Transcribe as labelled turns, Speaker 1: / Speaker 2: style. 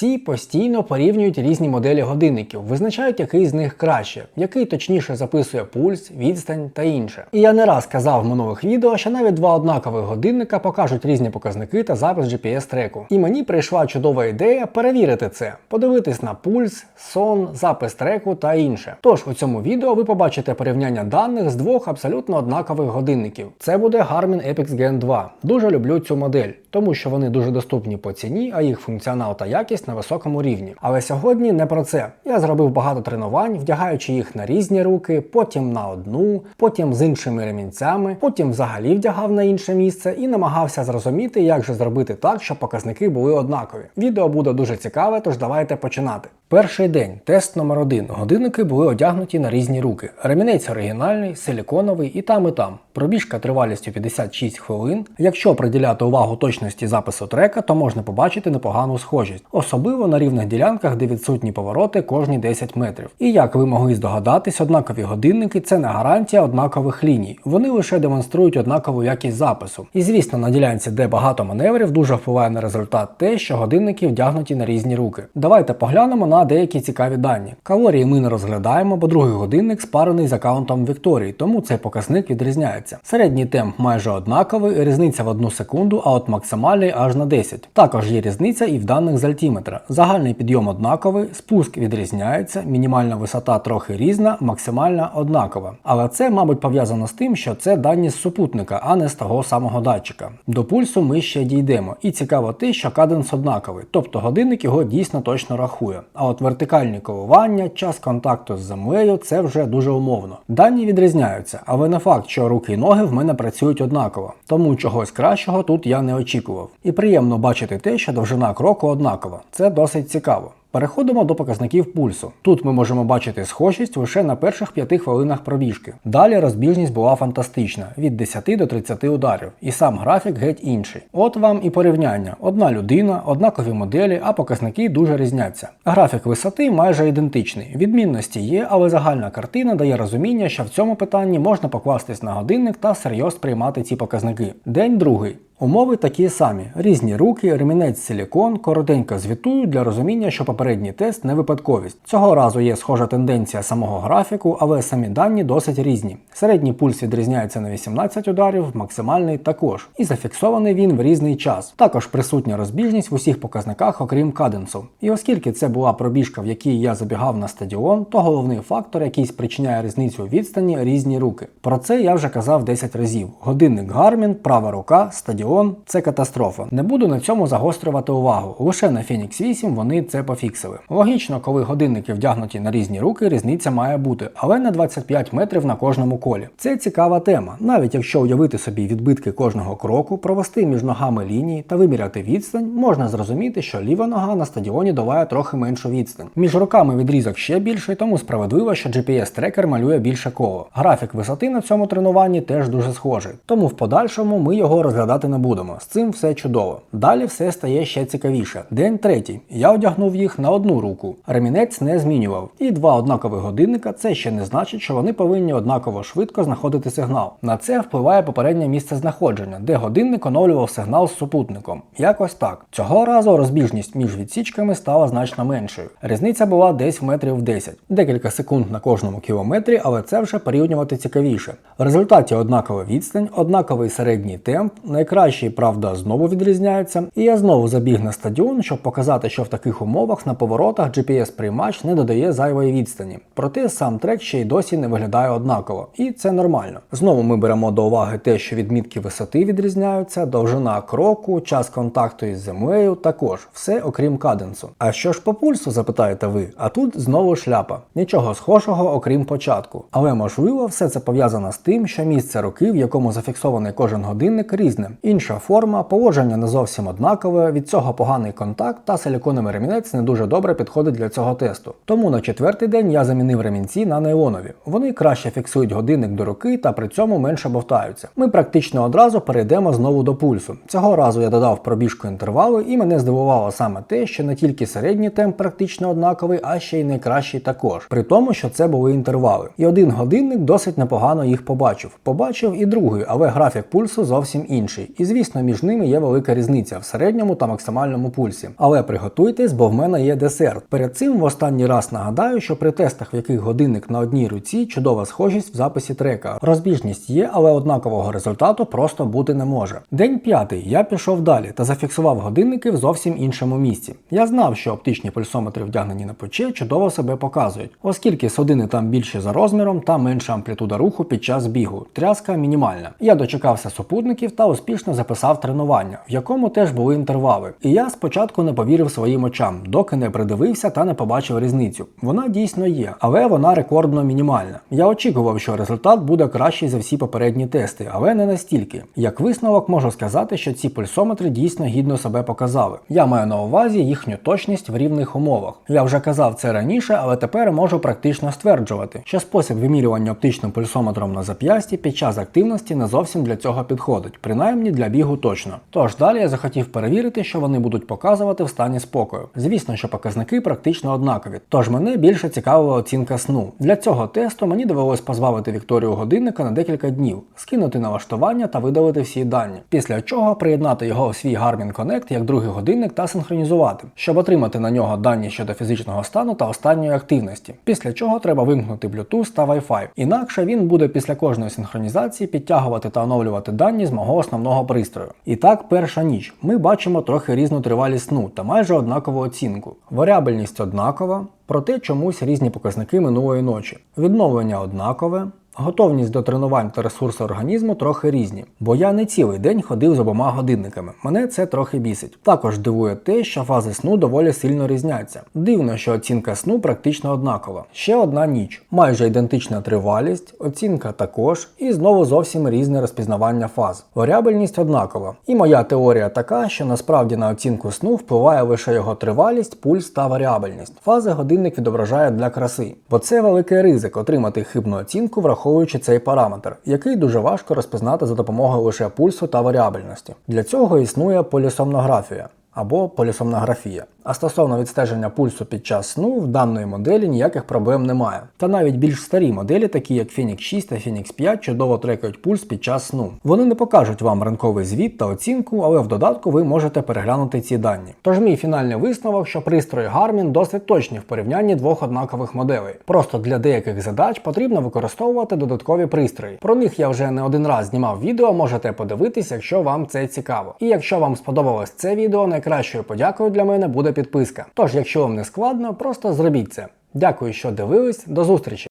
Speaker 1: Всі постійно порівнюють різні моделі годинників, визначають, який з них краще, який точніше записує пульс, відстань та інше. І я не раз казав в минулих відео, що навіть два однакових годинника покажуть різні показники та запис GPS-треку. І мені прийшла чудова ідея перевірити це, подивитись на пульс, сон, запис треку та інше. Тож у цьому відео ви побачите порівняння даних з двох абсолютно однакових годинників. Це буде Garmin Epix Gen 2. Дуже люблю цю модель, тому що вони дуже доступні по ціні, а їх функціонал та якість на високому рівні. Але сьогодні не про це. Я зробив багато тренувань, вдягаючи їх на різні руки, потім на одну, потім з іншими ремінцями, потім взагалі вдягав на інше місце і намагався зрозуміти, як же зробити так, щоб показники були однакові. Відео буде дуже цікаве, тож давайте починати. Перший день, тест номер один. Годинники були одягнуті на різні руки. Ремінець оригінальний, силіконовий і там, і там. Пробіжка тривалістю 56 хвилин. Якщо приділяти увагу точності запису трека, то можна побачити непогану схожість, особливо на рівних ділянках, де відсутні повороти кожні 10 метрів. І як ви могли здогадатись, однакові годинники це не гарантія однакових ліній. Вони лише демонструють однакову якість запису. І звісно, на ділянці, де багато маневрів, дуже впливає на результат те, що годинники вдягнуті на різні руки. Давайте поглянемо на деякі цікаві дані. Калорії ми не розглядаємо, бо другий годинник спарений з аккаунтом Victory, тому цей показник відрізняється. Середній темп майже однаковий, різниця в одну секунду, а от максимальний аж на 10. Також є різниця і в даних з альтіметра. Загальний підйом однаковий, спуск відрізняється, мінімальна висота трохи різна, максимальна однакова. Але це, мабуть, пов'язано з тим, що це дані з супутника, а не з того самого датчика. До пульсу ми ще дійдемо. І цікаво те, що каденс однаковий, тобто годинник його дійсно точно рахує. А от вертикальні коливання, час контакту з землею це вже дуже умовно. Дані відрізняються, але не факт, що руки і ноги в мене працюють однаково, тому чогось кращого тут я не очікував. І приємно бачити те, що довжина кроку однакова. Це досить цікаво. Переходимо до показників пульсу. Тут ми можемо бачити схожість лише на перших 5 хвилинах пробіжки. Далі розбіжність була фантастична від 10 до 30 ударів, і сам графік геть інший. От вам і порівняння: одна людина, однакові моделі, а показники дуже різняться. Графік висоти майже ідентичний. Відмінності є, але загальна картина дає розуміння, що в цьому питанні можна покластись на годинник та серйозно приймати ці показники. День другий. Умови такі самі: різні руки, ремінець силікон, коротенько звітують для розуміння, що попередній тест не випадковість. Цього разу є схожа тенденція самого графіку, але самі дані досить різні. Середній пульс відрізняється на 18 ударів, максимальний також. І зафіксований він в різний час. Також присутня розбіжність в усіх показниках, окрім каденсу. І оскільки це була пробіжка, в якій я забігав на стадіон, то головний фактор, який спричиняє різницю у відстані різні руки. Про це я вже казав 10 разів. Годинник Garmin, права рука, стадіон це катастрофа. Не буду на цьому загострювати увагу. Лише на Phoenix 8 вони це пофіксили. Логічно, коли годинники вдягнуті на різні руки, різниця має бути, але на 25 метрів на кожному колі. Це цікава тема. Навіть якщо уявити собі відбитки кожного кроку, провести між ногами лінії та виміряти відстань, можна зрозуміти, що ліва нога на стадіоні долає трохи меншу відстань. Між руками відрізок ще більший, тому справедливо, що GPS-трекер малює більше коло. Графік висоти на цьому тренуванні теж дуже схожий. Тому в подальшому ми його розглядати не будемо. З цим все чудово. Далі все стає ще цікавіше. День третій. Я одягнув їх на одну руку. Ремінець не змінював. І два однакових годинника це ще не значить, що вони повинні однаково швидко знаходити сигнал. На це впливає попереднє місце знаходження, де годинник оновлював сигнал з супутником. Якось так. Цього разу розбіжність між відсічками стала значно меншою. Різниця була десь в метрів в 10. Декілька секунд на кожному кілометрі, але це вже порівнювати цікавіше. В результаті однакова відстань, однаковий середній темп, найкращий, правда, знову відрізняється. І я знову забіг на стадіон, щоб показати, що в таких умовах на поворотах GPS-приймач не додає зайвої відстані. Проте сам трек ще й досі не виглядає однаково, і це нормально. Знову ми беремо до уваги те, що відмітки висоти відрізняються, довжина кроку, час контакту із землею, також все окрім каденсу. А що ж по пульсу, запитаєте ви? А тут знову шляпа. Нічого схожого, окрім початку. Але можливо, все це пов'язано з тим, що місце руки, в якому зафіксований кожен годинник, різне. Інша форма, положення не зовсім однакове, від цього поганий контакт та силіконовий ремінець не дуже добре підходить для цього тесту. Тому на четвертий день я замінив ремінці на нейлонові. Вони краще фіксують годинник до руки та при цьому менше бовтаються. Ми практично одразу перейдемо знову до пульсу. Цього разу я додав пробіжку інтервалу, і мене здивувало саме те, що не тільки середній темп практично однаковий, а ще й найкращий також. При тому, що це були інтервали. І один годинник досить непогано їх побачив. Побачив і другий, але графік пульсу зовсім інший. І звісно, між ними є велика різниця в середньому та максимальному пульсі. Але приготуйтесь, бо в мене є десерт. Перед цим в останній раз нагадаю, що при тестах, в яких годинник на одній руці, чудова схожість в записі трека. Розбіжність є, але однакового результату просто бути не може. День п'ятий. Я пішов далі та зафіксував годинники в зовсім іншому місці. Я знав, що оптичні пульсометри, вдягнені на плече, чудово себе показують, оскільки судини там більші за розміром та менша амплітуда руху під час бігу. Тряска мінімальна. Я дочекався супутників та успішно записав тренування, в якому теж були інтервали. І я спочатку не повірив своїм очам, доки не придивився та не побачив різницю. Вона дійсно є, але вона рекордно мінімальна. Я очікував, що результат буде кращий за всі попередні тести, але не настільки. Як висновок можу сказати, що ці пульсометри дійсно гідно себе показали. Я маю на увазі їхню точність в рівних умовах. Я вже казав це раніше, але тепер можу практично стверджувати, що спосіб вимірювання оптичним пульсометром на зап'ясті під час активності не зовсім для цього підходить, принаймні для бігу точно. Тож далі я захотів перевірити, що вони будуть показувати в стані спокою. Звісно, що показники практично однакові. Тож мене більше цікавила оцінка сну. Для цього тесту мені довелось позбавити Вікторію годинника на декілька днів, скинути налаштування та видалити всі дані. Після чого приєднати його у свій Garmin Connect як другий годинник та синхронізувати, щоб отримати на нього дані щодо фізичного стану та останньої активності. Після чого треба вимкнути Bluetooth та Wi-Fi. Інакше він буде після кожної синхронізації підтягувати та оновлювати дані з мого основного пристрою. І так, перша ніч. Ми бачимо трохи різну тривалість сну та майже однакову оцінку. Варіабельність однакова, проте чомусь різні показники минулої ночі. Відновлення однакове. Готовність до тренувань та ресурси організму трохи різні, бо я не цілий день ходив з обома годинниками. Мене це трохи бісить. Також дивує те, що фази сну доволі сильно різняться. Дивно, що оцінка сну практично однакова. Ще одна ніч, майже ідентична тривалість, оцінка також, і знову зовсім різне розпізнавання фаз. Варіабельність однакова. І моя теорія така, що насправді на оцінку сну впливає лише його тривалість, пульс та варіабельність. Фази годинник відображає для краси, бо це великий ризик отримати хибну оцінку, враховуючи цей параметр, який дуже важко розпізнати за допомогою лише пульсу та варіабельності. Для цього існує полісомнографія або полісомнографія. А стосовно відстеження пульсу під час сну, в даної моделі ніяких проблем немає. Та навіть більш старі моделі, такі як Phoenix 6 та Phoenix 5, чудово трекають пульс під час сну. Вони не покажуть вам ранковий звіт та оцінку, але в додатку ви можете переглянути ці дані. Тож мій фінальний висновок, що пристрої Garmin досить точні в порівнянні двох однакових моделей. Просто для деяких задач потрібно використовувати додаткові пристрої. Про них я вже не один раз знімав відео, можете подивитись, якщо вам це цікаво. І якщо вам сподобалось це відео, найкращою подякою для мене буде підписка. Тож, якщо вам не складно, просто зробіть це. Дякую, що дивились. До зустрічі!